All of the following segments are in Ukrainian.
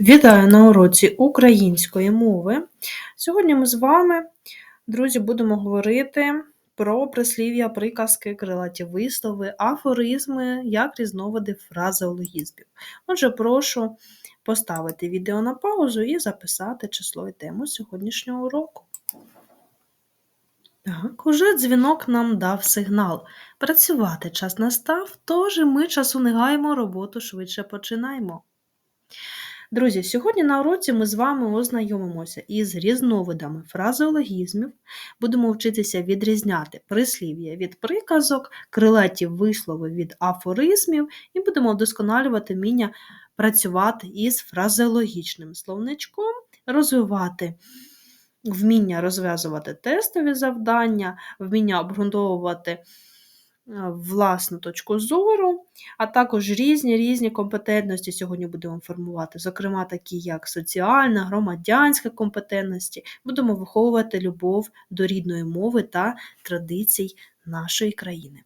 Вітаю на уроці української мови. Сьогодні ми з вами, друзі, будемо говорити про прислів'я, приказки, крилаті вислови, афоризми, як різновиди фразеологізмів. Отже, прошу поставити відео на паузу і записати число і тему сьогоднішнього уроку. Так, уже дзвінок нам дав сигнал. Працювати час настав, тож ми часу не гаємо, роботу швидше починаємо. Друзі, сьогодні на уроці ми з вами ознайомимося із різновидами фразеологізмів, будемо вчитися відрізняти прислів'я від приказок, крилаті вислови від афоризмів і будемо вдосконалювати вміння працювати із фразеологічним словничком, розвивати вміння розв'язувати тестові завдання, вміння обґрунтовувати власну точку зору, а також різні різні компетентності сьогодні будемо формувати, зокрема, такі як соціальна, громадянська компетентності, будемо виховувати любов до рідної мови та традицій нашої країни.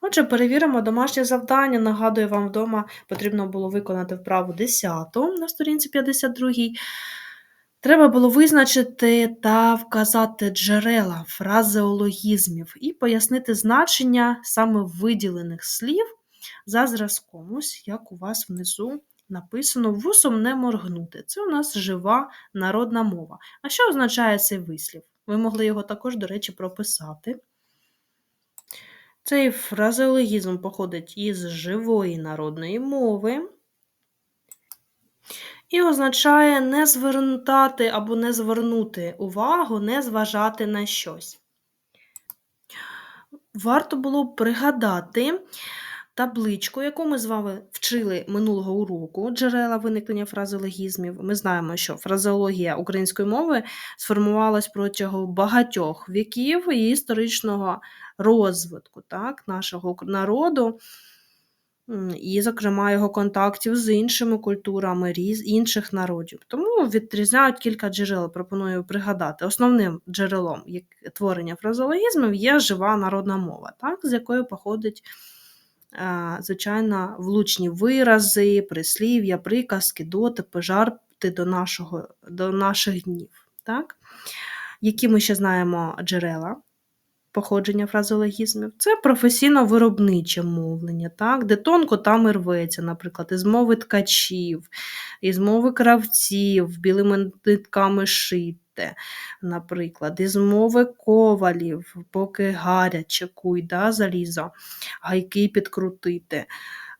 Отже, перевіримо домашнє завдання. Нагадую, вам вдома потрібно було виконати вправу 10 на сторінці 52 Треба було визначити та вказати джерела фразеологізмів і пояснити значення саме виділених слів за зразком. Ось як у вас внизу написано вусом не моргнути. Це у нас жива народна мова. А що означає цей вислів? Ви могли його також, до речі, прописати. Цей фразеологізм походить із живої народної мови і означає не звертати або не звернути увагу, не зважати на щось. Варто було пригадати табличку, яку ми з вами вчили минулого уроку, джерела виникнення фразеологізмів. Ми знаємо, що фразеологія української мови сформувалась протягом багатьох віків і історичного розвитку так, нашого народу і, зокрема, його контактів з іншими культурами різ, інших народів. Тому відрізняють кілька джерел, пропоную пригадати. Основним джерелом творення фразологізмів є жива народна мова, так, з якої походить, звичайно, влучні вирази, прислів'я, приказки, дотипи, жарти до, нашого, до наших днів. Так? Які ми ще знаємо джерела? Походження фразеологізмів. Це професійно-виробниче мовлення, так? де тонко там і рветься, наприклад, із мови ткачів, із мови кравців, білими нитками шите, наприклад, із мови ковалів, поки гаряче куй, да, залізо, гайки підкрутити.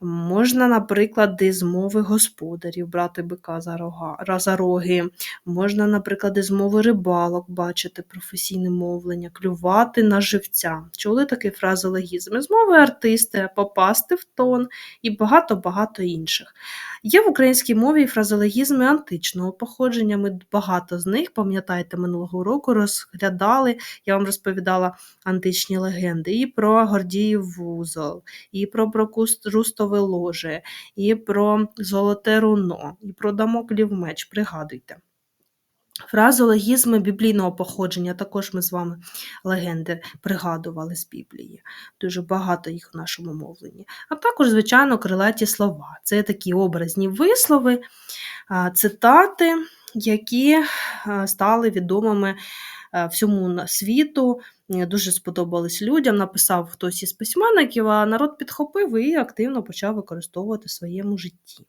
Можна, наприклад, із мови господарів брати бика за, рога, за роги, можна, наприклад, із мови рибалок бачити професійне мовлення, клювати на живця. Чули такий фразологізм? З мови артисти, попасти в тон і багато-багато інших. Є в українській мові фразологізми античного походження. Ми багато з них, пам'ятаєте, минулого року розглядали, я вам розповідала античні легенди і про Гордіїв вузол, і про Прокуструстове ложе, і про Золоте руно, і про Дамоклів меч. Пригадуйте. Фразологізми біблійного походження, також ми з вами легенди пригадували з Біблії. Дуже багато їх в нашому мовленні. А також, звичайно, крилаті слова. Це такі образні вислови, цитати, які стали відомими всьому світу, дуже сподобались людям. Написав хтось із письменників, а народ підхопив і активно почав використовувати в своєму житті.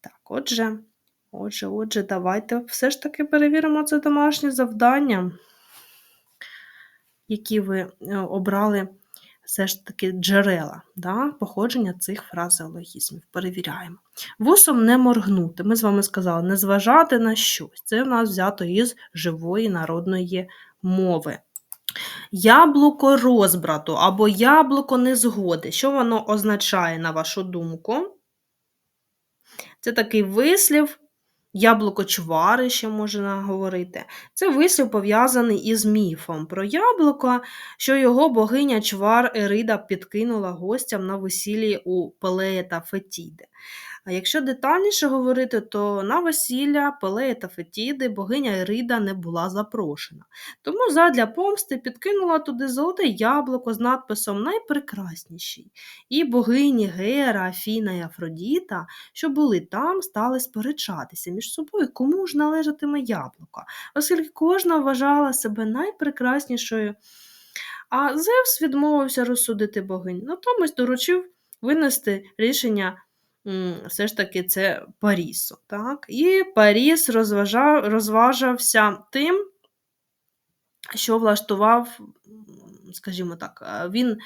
Так, отже. Отже, отже, давайте все ж таки перевіримо це домашнє завдання, які ви е, обрали все ж таки джерела да, походження цих фразеологізмів. Перевіряємо. Вусом не моргнути. Ми з вами сказали, не зважати на щось. Це в нас взято із живої народної мови. Яблуко розбрату або яблуко незгоди. Що воно означає, на вашу думку? Це такий вислів. Яблуко чвари ще можна говорити. Це вислів пов'язаний із міфом про яблуко, що його богиня чвар Ерида підкинула гостям на весіллі у Пелея та Фетіди. А якщо детальніше говорити, то на весілля Пелея та Фетіди богиня Ірида не була запрошена. Тому задля помсти підкинула туди золоте яблуко з надписом Найпрекрасніший. І богині Гера, Афіна і Афродіта, що були там, стали сперечатися між собою, кому ж належатиме яблуко, оскільки кожна вважала себе найпрекраснішою. А Зевс відмовився розсудити богинь, натомість доручив винести рішення все ж таки це Парісу. Так? І Паріс розважав, розважався тим, що влаштував, скажімо так, е, він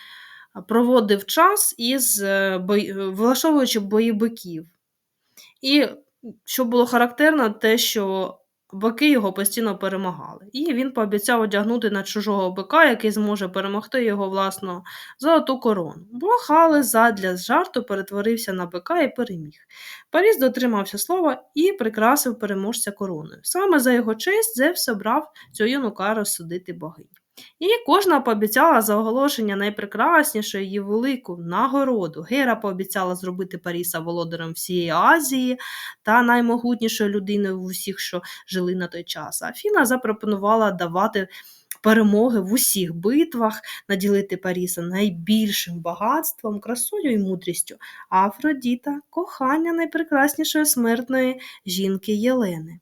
проводив час із е, бой... влаштовуючи бої биків. І що було характерно, те, що бики його постійно перемагали. І він пообіцяв одягнути на чужого бика, який зможе перемогти його власну золоту корону. Бо Халес задля жарту перетворився на бика і переміг. Паріс дотримався слова і прикрасив переможця короною. Саме за його честь Зевс обрав цю юнука розсудити богинь. І кожна пообіцяла за оголошення найпрекраснішої її велику нагороду. Гера пообіцяла зробити Паріса володарем всієї Азії та наймогутнішою людиною в усіх, що жили на той час. Афіна запропонувала давати перемоги в усіх битвах, наділити Паріса найбільшим багатством, красою і мудрістю, Афродіта кохання найпрекраснішої смертної жінки Єлени.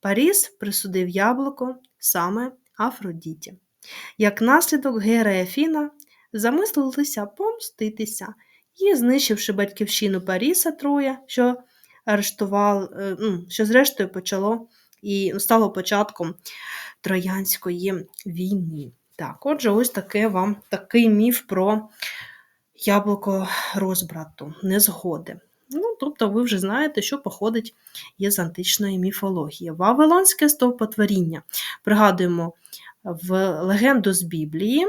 Паріс присудив яблуко саме Афродіті. Як наслідок Гера і Афіна замислилися помститися і, знищивши батьківщину Паріса Троя, що арештував, е, що зрештою почало і стало початком Троянської війни. Так, отже, ось таке вам такий міф про яблуко розбрату, незгоди. Ну, тобто ви вже знаєте, що походить є з античної міфології. Вавилонське стовпотворіння. Пригадуємо в легенду з Біблії.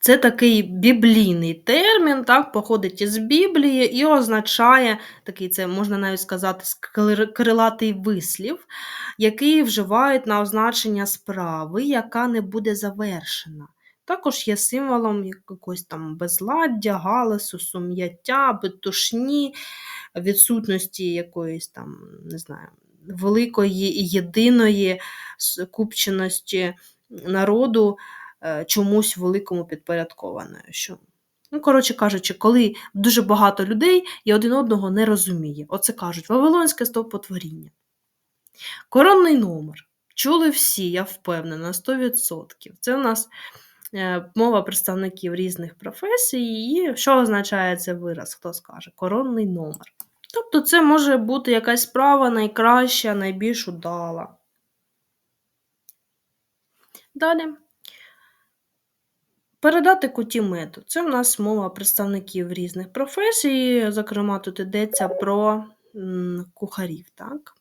Це такий біблійний термін, так, походить із Біблії і означає такий, це можна навіть сказати, крилатий вислів, який вживають на означення справи, яка не буде завершена. Також є символом якогось там безладдя, галасу, сум'яття, битушні, відсутності якоїсь там, не знаю, великої і єдиної купченості народу е, чомусь великому підпорядкованою. Що Ну, коротше кажучи, коли дуже багато людей і один одного не розуміє. Оце кажуть, Вавилонське стовпотворіння. Коронний номер. Чули всі, я впевнена, 100%. Це у нас мова представників різних професій, і що означає цей вираз, хто скаже? Коронний номер. Тобто це може бути якась справа найкраща, найбільш удала. Далі. Передати куті меду. Це в нас мова представників різних професій, зокрема, тут йдеться про кухарів. так?